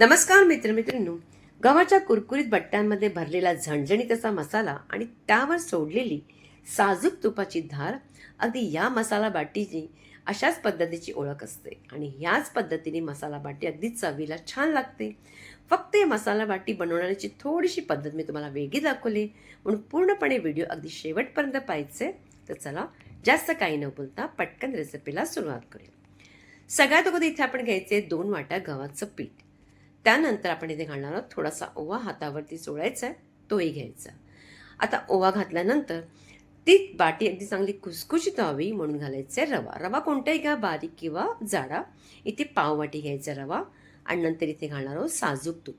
नमस्कार मित्रमित्रांनो गव्हाच्या कुरकुरीत बट्ट्यांमध्ये भरलेला झणझणीत असा मसाला आणि त्यावर सोडलेली साजूक तुपाची धार अगदी या मसाला बाटीची अशाच पद्धतीची ओळख असते. आणि ह्याच पद्धतीने मसाला बाटी अगदी चवीला छान लागते. फक्त हे मसाला बाटी बनवण्याची थोडीशी पद्धत मी तुम्हाला वेगळी दाखवली. म्हणून पूर्णपणे व्हिडिओ अगदी शेवटपर्यंत पाहायचे. तर चला जास्त काही न बोलता पटकन रेसिपीला सुरुवात करूया. सगळ्यात अगोदर इथे आपण घ्यायचे दोन वाट्या गव्हाचं पीठ. त्यानंतर आपण इथे घालणार आहोत थोडासा ओवा हातावरती चोळायचा आहे तोही घ्यायचा आता ओवा घातल्यानंतर ती बाटी अगदी चांगली कुसकुशीत व्हावी म्हणून घालायचे रवा. रवा कोणताही घ्या बारीक किंवा जाडा. इथे पाववाटी घ्यायचा रवा. आणि नंतर इथे घालणार आहोत साजूक तूप.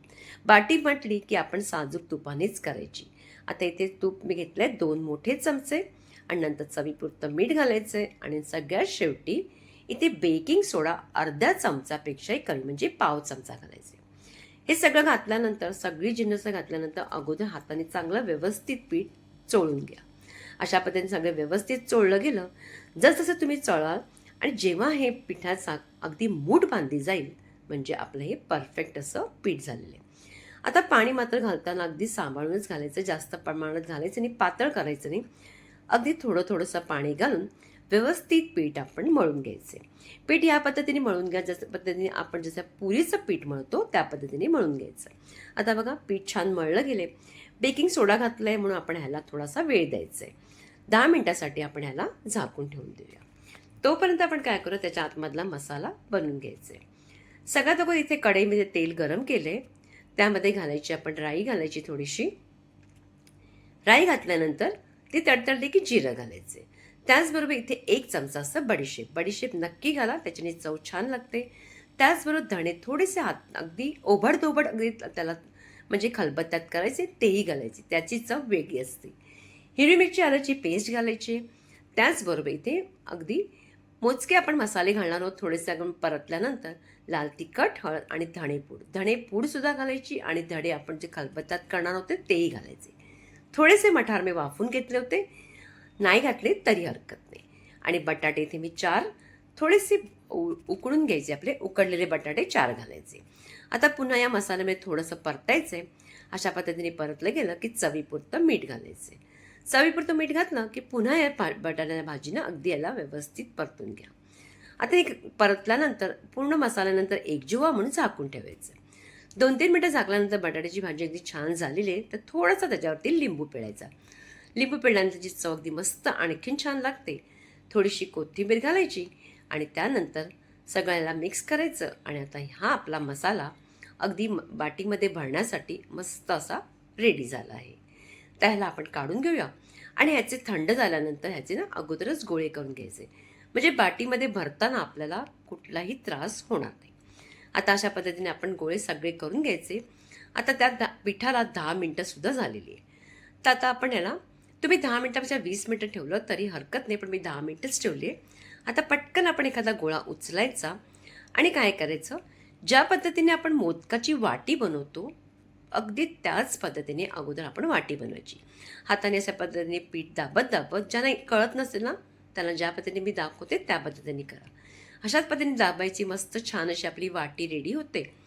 बाटी म्हटली की आपण साजूक तुपानेच करायची. आता इथे तूप मी घेतलं आहे दोन मोठे चमचे. आणि नंतर चवीपुरतं मीठ घालायचं आहे आणि सगळ्यात शेवटी इथे बेकिंग सोडा अर्ध्या चमचापेक्षाही कमी म्हणजे पाव चमचा घालायचा हे सगळं घातल्यानंतर सगळी जिन्नस घातल्यानंतर अगोदर हाताने चांगलं व्यवस्थित पीठ चोळून घ्या. अशा पद्धतीने सगळं व्यवस्थित चोळलं गेलं जसजसं तुम्ही चळाल आणि जेव्हा हे पिठाचा अगदी मूठ बांधली जाईल म्हणजे आपलं हे परफेक्ट असं पीठ झालेलं आहे. आता पाणी मात्र घालताना अगदी सांभाळूनच घालायचं जास्त प्रमाणात घालायचं आणि पातळ करायचं नाही. अगदी थोडं थोडंसं पाणी घालून व्यवस्थित पीठ आपण मळून घ्यायचे. पीठ या पद्धतीने मळून घ्या जसं पद्धतीने आपण जसं पुरीचं पीठ मळतो त्या पद्धतीने मळून घ्यायचं. आता बघा पीठ छान मळलं गेले. बेकिंग सोडा घातलं आहे म्हणून आपण ह्याला थोडासा वेळ द्यायचा आहे दहा मिनटासाठी आपण ह्याला झाकून ठेवून देऊया. तोपर्यंत आपण काय करू त्याच्या आतमधला मसाला बनवून घ्यायचा. आहे सगळ्यात अगोदर इथे कढईमध्ये तेल गरम केले. त्यामध्ये घालायची आपण राई घालायची थोडीशी. राई घातल्यानंतर ती तडतडली की जिरं घालायचे. त्याचबरोबर इथे एक चमचा असं बडीशेप. बडीशेप नक्की घाला त्याच्याने चव छान लागते. त्याचबरोबर धणे थोडेसे हात अगदी ओबडधोबड अगदी त्याला म्हणजे खलबत्त्यात करायचे तेही घालायचे. त्याची चव वेगळी असते. हिरवी मिरची आल्याची पेस्ट घालायची. त्याचबरोबर इथे अगदी मोजके आपण मसाले घालणार आहोत थोडेसे आपण परतल्यानंतर लाल तिखट हळद आणि धणेपूड. धणेपूडसुद्धा घालायची आणि धडे आपण जे खलबत्त्यात करणार होते तेही घालायचे. थोडेसे मठार मी वाफून घेतले होते. नाही घातले तरी हरकत नाही. आणि बटाटे इथे मी चार थोडेसे उ- उकडून घ्यायचे. आपले उकडलेले बटाटे चार घालायचे. आता पुन्हा या मसाल्यामध्ये थोडंसं परतायचं. आहे अशा पद्धतीने परतलं गेलं की चवीपुरतं मीठ घालायचं. चवीपुरतं मीठ घातलं की पुन्हा या भा बटाट्याच्या भाजीनं अगदी याला व्यवस्थित परतून घ्या. आता एक परतल्यानंतर पूर्ण मसाल्यानंतर एकजीवा म्हणून झाकून ठेवायचं. दोन तीन मिनटं झाकल्यानंतर बटाट्याची भाजी अगदी छान झालेली आहे. तर थोडासा त्याच्यावरती लिंबू पिळायचा. लिंबू पिळल्यानंतर जी चव अगदी मस्त आणखीन छान लागते. थोडीशी कोथिंबीर घालायची आणि त्यानंतर सगळ्याला मिक्स करायचं आणि आता हा आपला मसाला अगदी बाटीमध्ये भरण्यासाठी मस्त असा रेडी झाला आहे. त्याला आपण काढून घेऊया आणि ह्याचे थंड झाल्यानंतर ह्याचे ना अगोदरच गोळे करून घ्यायचे. म्हणजे बाटीमध्ये भरताना आपल्याला कुठलाही त्रास होणार नाही. आता अशा पद्धतीने आपण गोळे सगळे करून घ्यायचे. आता त्या दा पिठाला दहा मिनटंसुद्धा झालेली आहे. तर आता आपण याला तुम्ही दहा मिनटापेक्षा वीस मिनटं ठेवलं तरी हरकत नाही पण मी दहा मिनटंच ठेवली आहे. आता पटकन आपण एखादा गोळा उचलायचा आणि काय करायचं? ज्या पद्धतीने आपण मोदकाची वाटी बनवतो अगदी त्याच पद्धतीने अगोदर आपण वाटी बनवायची. हाताने अशा पद्धतीने पीठ दाबत दाबत ज्यांना कळत नसेल ना त्यांना ज्या पद्धतीने मी दाखवते त्या पद्धतीने करा. अशाच पद्धतीने दाबायची मस्त छान अशी आपली वाटी रेडी होते.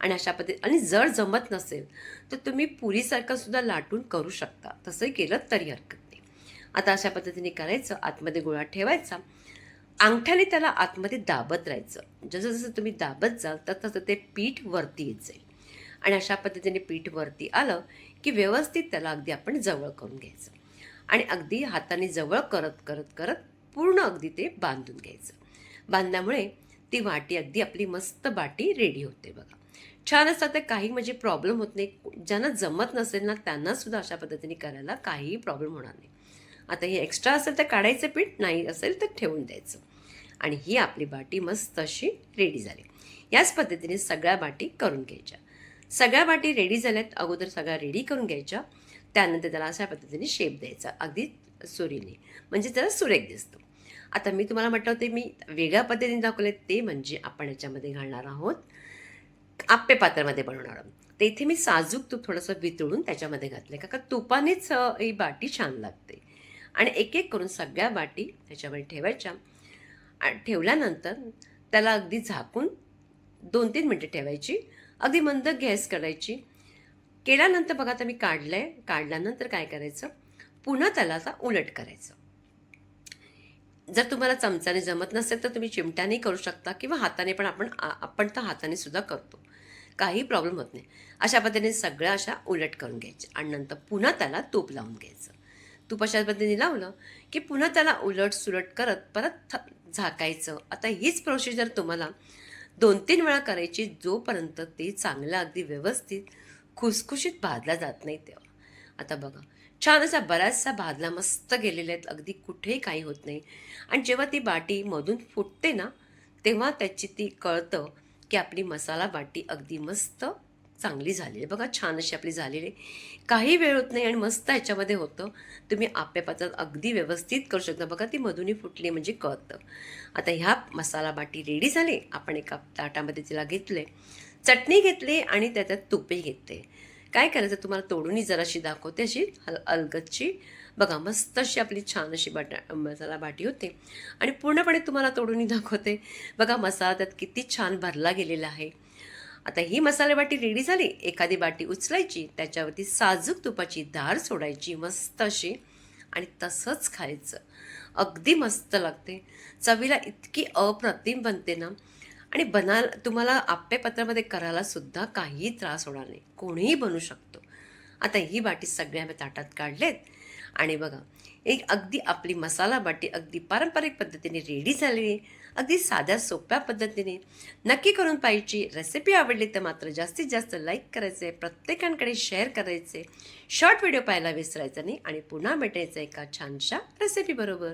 आणि अशा पद्धती आणि जर जमत नसेल तर तुम्ही पुरीसारखं सुद्धा लाटून करू शकता. तसंही केलं तरी हरकत नाही. आता अशा पद्धतीने करायचं आतमध्ये गोळा ठेवायचा. अंगठ्याने त्याला आतमध्ये दाबत राहायचं. जसं जसं तुम्ही दाबत जाल तर तसं ते पीठ वरती येत जाईल. आणि अशा पद्धतीने पीठ वरती आलं की व्यवस्थित त्याला अगदी आपण जवळ करून घ्यायचं. आणि अगदी हाताने जवळ करत करत करत पूर्ण अगदी ते बांधून घ्यायचं. बांधल्यामुळे ती वाटी अगदी आपली मस्त बाटी रेडी होते बघा. छान असतात तर काही म्हणजे प्रॉब्लेम होत नाही. ज्यांना जमत नसेल ना त्यांना सुद्धा अशा पद्धतीने करायला काहीही प्रॉब्लेम होणार नाही. आता हे एक्स्ट्रा असेल तर काढायचं पीठ नाही असेल तर ठेवून द्यायचं. आणि ही आपली बाटी मस्त अशी रेडी झाली. याच पद्धतीने सगळ्या बाटी करून घ्यायच्या. सगळ्या बाटी रेडी झाल्यात अगोदर सगळ्या रेडी करून घ्यायच्या. त्यानंतर त्याला अशा पद्धतीने शेप द्यायचा. अगदी सुरीने. म्हणजे त्याला सुरेख दिसतो. आता मी तुम्हाला म्हटलं होते मी वेगळ्या पद्धतीने दाखवले ते म्हणजे आपण याच्यामध्ये घालणार आहोत. आप्पे पात्रामध्ये बनवणार आहोत. तर इथे मी साजूक तूप थोडंसं वितळून त्याच्यामध्ये घातलं का का तुपानेच ही बाटी छान लागते. आणि एक एक करून सगळ्या बाटी त्याच्यामध्ये ठेवायच्या. आणि ठेवल्यानंतर त्याला अगदी झाकून दोन तीन मिनटं ठेवायची. अगदी मंद गॅस करायची. केल्यानंतर बघा आता मी काढलं आहे काढल्यानंतर काय करायचं? पुन्हा त्याला आता उलट करायचं. जर तुम्हाला चमचाने जमत नसेल तर तुम्ही चिमट्याने करू शकता किंवा हाताने पण आपण आपण तर हाताने सुद्धा करतो. काही प्रॉब्लेम होत नाही. अशा पद्धतीने सगळ्या अशा उलट करून घ्यायच्या आणि नंतर पुन्हा त्याला तूप लावून घ्यायचं. तूप अशा पद्धतीने लावलं की पुन्हा त्याला उलट सुलट करत परत थ- झाकायचं. आता हीच प्रोसिजर तुम्हाला दोन तीन वेळा करायची जोपर्यंत ते चांगलं अगदी व्यवस्थित खुसखुशीत भाजला जात नाही तेव्हा. आता बघा छान असा बराचसा भाजला मस्त गेलेले आहेत. अगदी कुठेही काही होत नाही. आणि जेव्हा ती बाटी मधून फुटते ना तेव्हा त्याची ती कळतं की आपली मसाला बाटी अगदी मस्त चांगली झालेली. आहे बघा छान अशी आपली झालेली. आहे. काही वेळ होत नाही आणि मस्त ह्याच्यामध्ये होतं. तुम्ही आप्या पात्रात अगदी व्यवस्थित करू शकता. बघा ती मधुनी फुटली म्हणजे कळतं. आता ह्या मसाला बाटी रेडी झाली. आपण एका ताटामध्ये तिला घेतले. चटणी घेतली आणि त्याच्यात तुपही घेतले. काय करायचं? तुम्हाला तोडूनही जराशी दाखवते अशी हल अलगदची बघा मस्त अशी आपली छान अशी बटा मसाला बाटी होते. आणि पूर्णपणे तुम्हाला तोडूनही दाखवते. बघा मसाला त्यात किती छान भरला गेलेला आहे. आता ही मसाले बाटी रेडी झाली. एखादी बाटी उचलायची त्याच्यावरती साजूक तुपाची धार सोडायची मस्त अशी. आणि तसंच खायचं. अगदी मस्त लागते. चवीला इतकी अप्रतिम बनते ना. आणि बना तुम्हाला आप्यपत्रामध्ये करायलासुद्धा काही त्रास होणार नाही. कोणीही बनू शकतो. आता ही बाटी सगळ्या मी ताटात काढलेत. आणि बघा एक अगदी आपली मसाला बाटी अगदी पारंपरिक पद्धतीने रेडी झालेली अगदी साध्या सोप्या पद्धतीने नक्की करून पाहिजे रेसिपी आवडली तर मात्र जास्तीत जास्त लाईक करायचे प्रत्येकांकडे शेअर करायचे. शॉर्ट व्हिडिओ पाहायला विसरायचा नाही आणि पुन्हा भेटायचं एका छानशा रेसिपी बरोबर.